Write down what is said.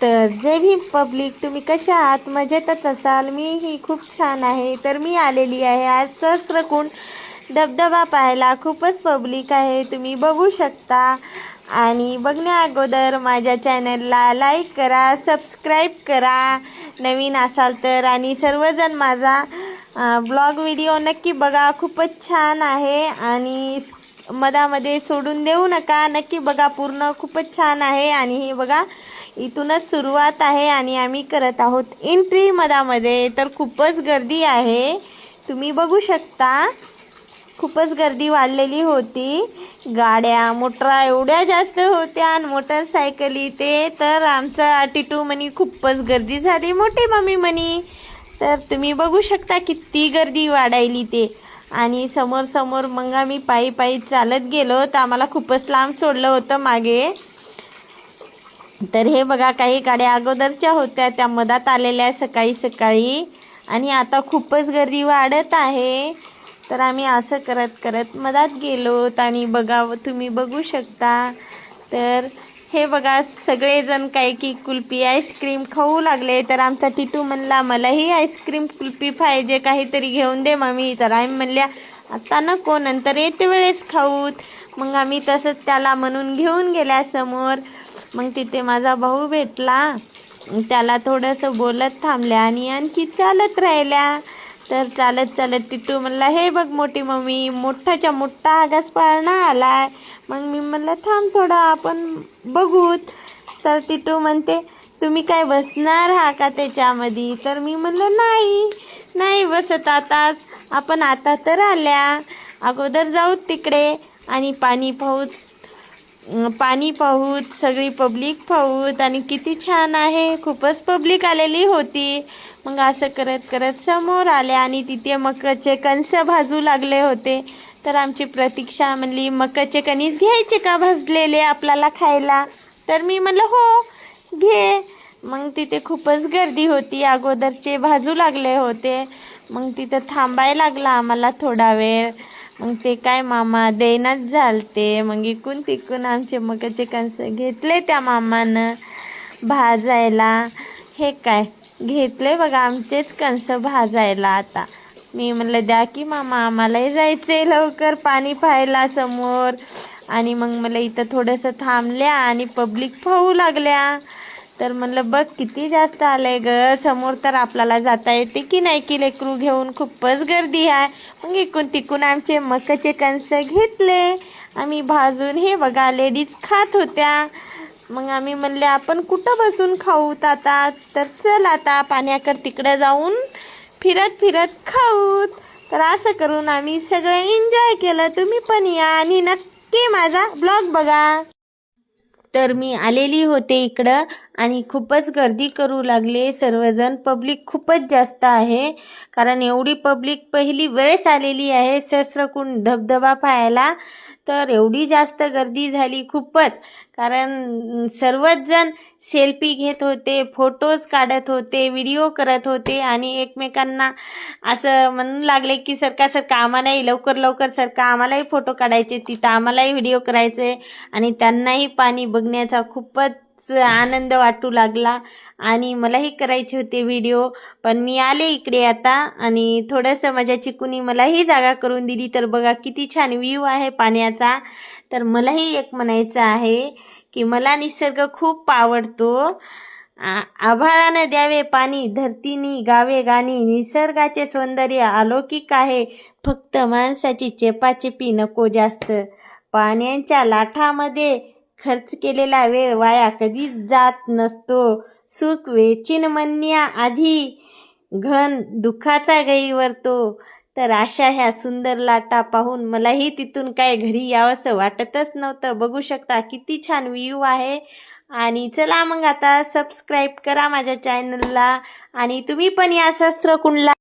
तर जय भीम पब्लिक तुम्ही कशा आहात? मजेतच असाल. मी ही खूप छान आहे. तर मी आलेली आहे आज सहस्त्रकुंड धबधबा पाहायला. खूपच पब्लिक आहे. तुम्ही बघू शकता. आणि बघण्या अगोदर माझ्या चॅनलला लाईक करा सबस्क्राईब करा. नवीन असाल तर आणि सर्वजण माझा ब्लॉग व्हिडिओ नक्की बघा. खूपच छान आहे. आणि मधामध्ये सोडून देऊ नका. नक्की बघा. पूर्ण खूपच छान आहे. आणि हे बघा इथूनच सुरुवात आहे आणि आम्ही करत आहोत एंट्री मधामध्ये. तर खूपच गर्दी आहे. तुम्ही बघू शकता खूपच गर्दी वाढलेली होती. गाड्या मोटरा एवढ्या जास्त होत्या आणि मोटरसायकली ते तर आमचा टिटू म्हणी खूपच गर्दी झाली मोठी मम्मी म्हणी तर तुम्ही बघू शकता किती गर्दी वाढायली ते. आणि समोर समोर मग आम्ही पायी पायी चालत गेलो. तर आम्हाला खूपच लांब सोडलं होतं मागे. तर हे बघा काही गाड्या अगोदरच्या होत्या त्या मधात आलेल्या सकाळी सकाळी. आणि आता खूपच गर्दी वाढत आहे. तर आम्ही असं करत करत मधात गेलोत आणि बघा तुम्ही बघू शकता. तर हे बघा सगळेजण काही की कुल्फी आईस्क्रीम खाऊ लागले. तर आमचा टिटू म्हणला मलाही आईस्क्रीम कुल्फी पाहिजे काहीतरी घेऊन दे मम्मी. तर आम्ही म्हणल्या आता नको नंतर येते वेळेस खाऊत. मग आम्ही तसंच त्याला म्हणून घेऊन गेल्या समोर. मग तिथे माझा भाऊ भेटला. त्याला थोडंसं बोलत थांबल्या आणि आणखी चालत राहिल्या. तर चालत चालत टिटू म्हणला हे बघ मोठी मम्मी मोठाच्या मोठा आगास पाळणा आलाय. मग मी म्हणलं थांब थोडं आपण बघूत. तर टिटू म्हणते तुम्ही काय बसणार हा का त्याच्यामध्ये? तर मी म्हणलं नाही नाही बसत आताच. आपण आता तर आल्या. अगोदर जाऊ तिकडे आणि पाणी पाहूत पाणी पाहूत सगळी पब्लिक पाहूत आणि किती छान आहे. खूपच पब्लिक आलेली होती. मग असं करत करत समोर आले आणि तिथे मकाचे कणस भाजू लागले होते. तर आमची प्रतीक्षा म्हणली मकाचे कणीस घ्यायचे का भाजलेले आपल्याला खायला? तर मी म्हणलं हो घे. मग तिथे खूपच गर्दी होती. अगोदरचे भाजू लागले होते. मग तिथं थांबायला लागला आम्हाला थोडा वेळ. मग ते काय मामा देनाच झालते. मग इकून तिकून आमचे मकाचे कणस घेतले त्या मामानं भाजायला. हे काय घेतले बघा आमचेच कणस भाजायला आता. मी म्हणलं द्या की मामा आम्हालाही जायचंय लवकर पाणी पाहायला समोर. आणि मग मला इथं थोडंसं थांबल्या आणि पब्लिक पाहू लागल्या. तर म्हणलं बघ किती जास्त आलंय ग. समोर तर आपल्याला जाता येते की नाही की लेकरू घेऊन? खूपच गर्दी आहे. मग इकून तिकून आमचे मकाचे कंस घेतले. आम्ही भाजून हे बघा लेडीज खात होत्या. मग आम्ही म्हणले आपण कुठं बसून खाऊ? आता तर चल आता पाण्याकर तिकडे जाऊन फिरत फिरत खाऊत तर असं करून आम्ही सगळं एन्जॉय केलं. तुम्ही पण या आणि नक्की माझा ब्लॉग बघा. तर मी आलेली होते इकडं. आणि खूपच गर्दी करू लागले. सर्वजण पब्लिक खूपच जास्त आहे. कारण एवढी पब्लिक पहिली वेळेस आलेली आहे सहस्रकुंड धबधबा पाहायला. तर एवढी जास्त गर्दी झाली खूपच. कारण सर्वच जण सेल्फी घेत होते फोटोज काढत होते व्हिडिओ करत होते आणि एकमेकांना असं म्हणू लागले की सरका सरका आम्हालाही लवकर लवकर सरका आम्हालाही फोटो काढायचे तिथं आम्हालाही व्हिडिओ करायचे. आणि त्यांनाही पाणी बघण्याचा खूपच आनंद वाटू लागला आणि मलाही करायचे होते व्हिडिओ पण मी आले इकडे आता आणि थोडंसं माझ्या चिकूनी मलाही जागा करून दिली. तर बघा किती छान व्ह्यू आहे पाण्याचा. तर मलाही एक म्हणायचं आहे की मला निसर्ग खूप आवडतो. आ- आभाळानं द्यावे पाणी धरतीनी गावे गाणी निसर्गाचे सौंदर्य अलौकिक आहे. फक्त माणसाची चेपाचेपी नको जास्त. पाण्याच्या लाठामध्ये खर्च केलेला वेळ वाया कधीच जात नसतो. सुख वेचिन म्हणण्या आधी घन दुःखाचा गैरवरतो तर अशा ह्या सुंदर लाटा पाहून मलाही तिथून काय घरी यावंसं वाटतच नव्हतं. बघू शकता किती छान व्ह्यू आहे. आणि चला मग आता सबस्क्राईब करा माझ्या चॅनलला आणि तुम्ही पण या शस्त्रकुंडला